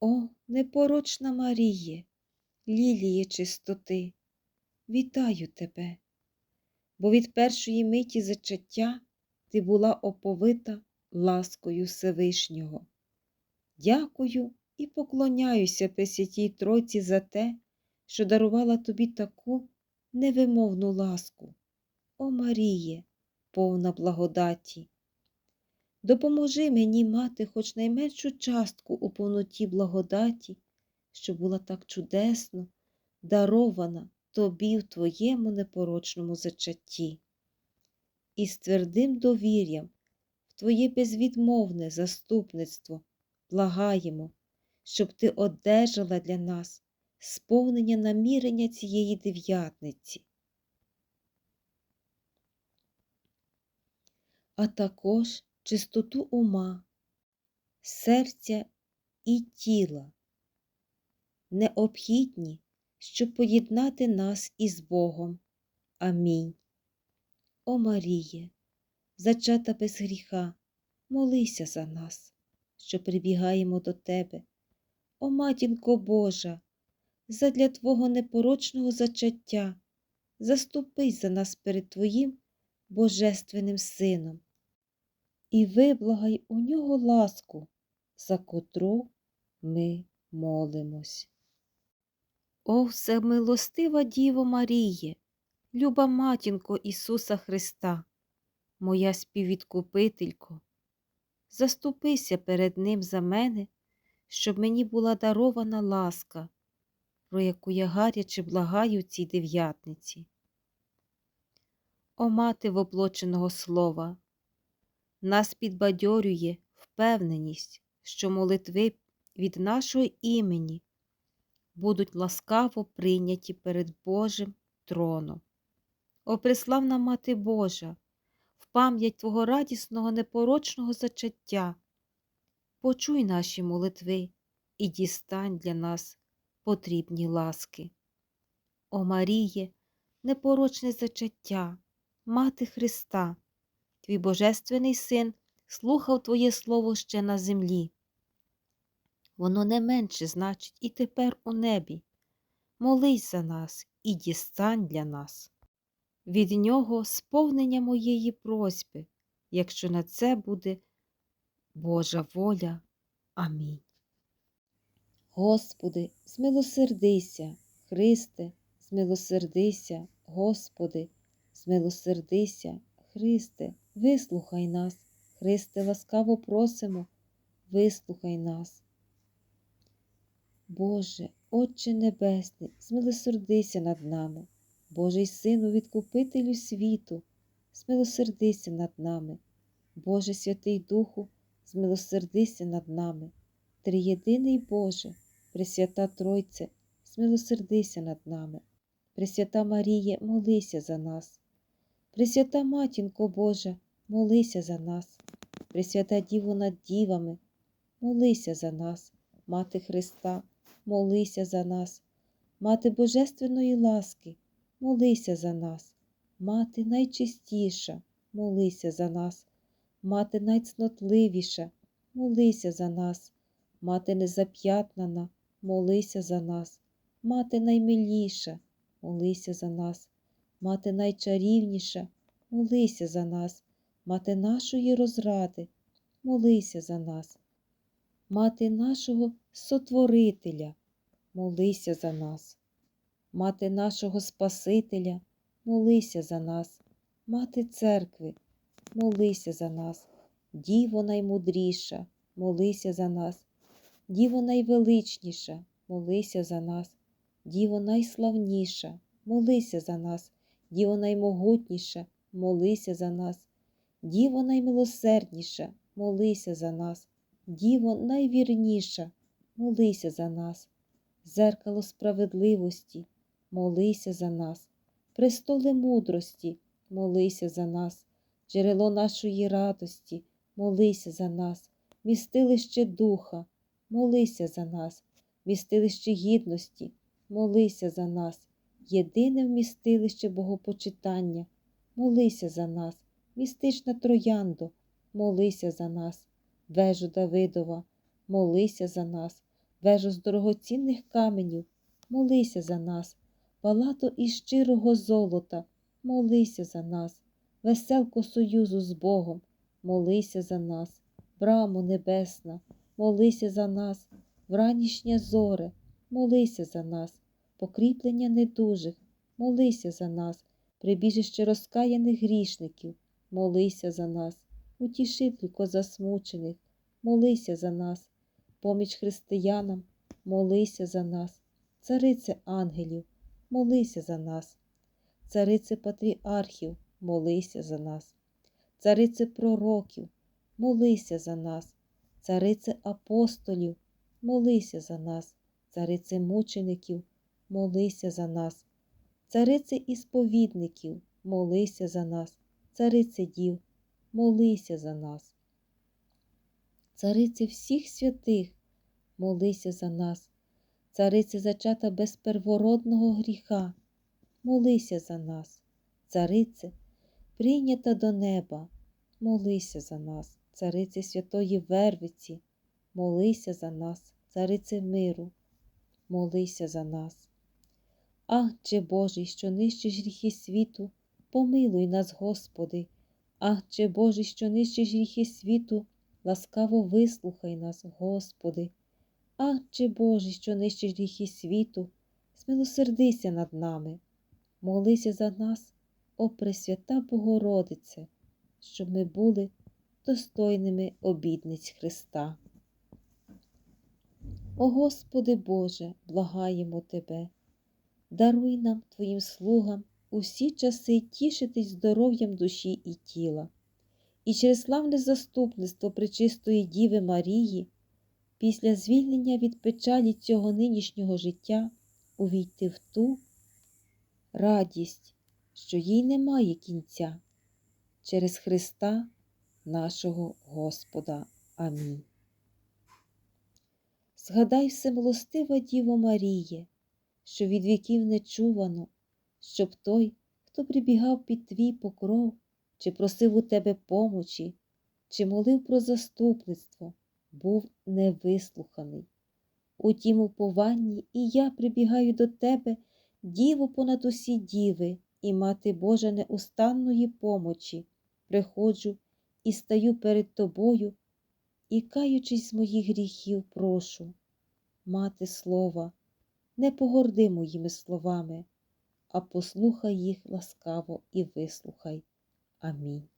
О, непорочна Маріє, ліліє чистоти, вітаю тебе, бо від першої миті зачаття ти була оповита ласкою Всевишнього. Дякую і поклоняюся Пресвятій Тройці за те, що дарувала тобі таку невимовну ласку. О Маріє, повна благодаті. Допоможи мені мати хоч найменшу частку у повноті благодаті, що була так чудесно дарована тобі в твоєму непорочному зачатті. І з твердим довір'ям в твоє безвідмовне заступництво благаємо, щоб ти одержала для нас сповнення намірення цієї дев'ятниці. А також чистоту ума, серця і тіла, необхідні, щоб поєднати нас із Богом. Амінь. О Маріє, зачата без гріха, молися за нас, що прибігаємо до Тебе. О матінко Божа, задля Твого непорочного зачаття, заступись за нас перед Твоїм Божественним Сином і виблагай у нього ласку, за котру ми молимось. О, всемилостива Діво Маріє, люба матінко Ісуса Христа, моя співвідкупителько, заступися перед Ним за мене, щоб мені була дарована ласка, про яку я гаряче благаю цій дев'ятниці. О мати воплоченого слова, нас підбадьорює впевненість, що молитви від нашого імені будуть ласкаво прийняті перед Божим троном. О, преславна Мати Божа, в пам'ять Твого радісного непорочного зачаття, почуй наші молитви і дістань для нас потрібні ласки. О Маріє, непорочне зачаття, Мати Христа, Твій Божественний Син слухав Твоє Слово ще на землі. Воно не менше значить і тепер у небі. Молись за нас і дістань для нас. Від нього сповнення моєї просьби, якщо на це буде Божа воля. Амінь. Господи, змилосердися, Христе, змилосердися, Господи, змилосердися, Христе, вислухай нас, Христе, ласкаво просимо, вислухай нас. Боже, Отче Небесний, змилосердися над нами, Божий Сину, відкупителю світу, змилосердися над нами, Боже Святий Духу, змилосердися над нами, Триєдиний Боже, Пресвята Тройце, змилосердися над нами, Пресвята Маріє, молися за нас. Пресвята Матінко Божа, молися за нас, Пресвята Діво над дівами, молися за нас, Мати Христа, молися за нас, Мати Божественної ласки, молися за нас, Мати найчистіша, молися за нас, Мати найцнотливіша, молися за нас, Мати незап'ятнана, молися за нас, Мати наймиліша, молися за нас. Мати найчарівніша, молися за нас, мати нашої розради, молися за нас, мати нашого Сотворителя, молися за нас, мати нашого Спасителя, молися за нас, мати церкви, молися за нас, Діво наймудріша, молися за нас, Діво найвеличніша, молися за нас, Діво найславніша, молися за нас. Діво наймогутніша, молися за нас, Діво наймилосердніша, молися за нас, Діво найвірніша, молися за нас, зеркало справедливості, молися за нас, престоле мудрості, молися за нас, джерело нашої радості, молися за нас, містилище духа, молися за нас, містилище гідності, молися за нас. Єдине вмістилище богопочитання, молися за нас, містична трояндо, молися за нас, вежу Давидова, молися за нас, вежу з дорогоцінних каменів, молися за нас, палато із щирого золота, молися за нас, веселко союзу з Богом, молися за нас, брамо небесна, молися за нас, вранішнє зоре, молися за нас, покріплення недужих, молися за нас, прибіжище розкаяних грішників, молися за нас, утішителько засмучених, молися за нас, поміч християнам, молися за нас, царице ангелів, молися за нас, царице патріархів, молися за нас, царице пророків, молися за нас, царице апостолів, молися за нас, царице мучеників, молися за нас, царице ісповідників, молися за нас, царице дів, молися за нас. Царице всіх святих, молися за нас, царице зачата без первородного гріха, молися за нас, царице, прийнята до неба, молися за нас, царице святої Вервиці, молися за нас, царице миру, молися за нас. Ахче Божий, що нищиш гріхи світу, помилуй нас, Господи, Ахче Божий, що нищиш гріхи світу, ласкаво вислухай нас, Господи. Ахче Божий, що нищиш гріхи світу, смилосердися над нами, молися за нас, о Пресвята Богородице, щоб ми були достойними обідниць Христа. О Господи Боже, благаємо Тебе, даруй нам, Твоїм слугам, усі часи тішитись здоров'ям душі і тіла, і через славне заступництво Пречистої Діви Марії, після звільнення від печалі цього нинішнього життя увійти в ту радість, що їй немає кінця, через Христа нашого Господа. Амінь. Згадай всемилостива Діво Маріє, що від віків не чувано, щоб той, хто прибігав під твій покров, чи просив у тебе помочі, чи молив про заступництво, був невислуханий. У тім упованні і я прибігаю до тебе, Діво понад усі діви, і мати Божа неустанної помочі, приходжу і стаю перед тобою, і, каючись з моїх гріхів, прошу, мати слова, не погорди моїми словами, а послухай їх ласкаво і вислухай. Амінь.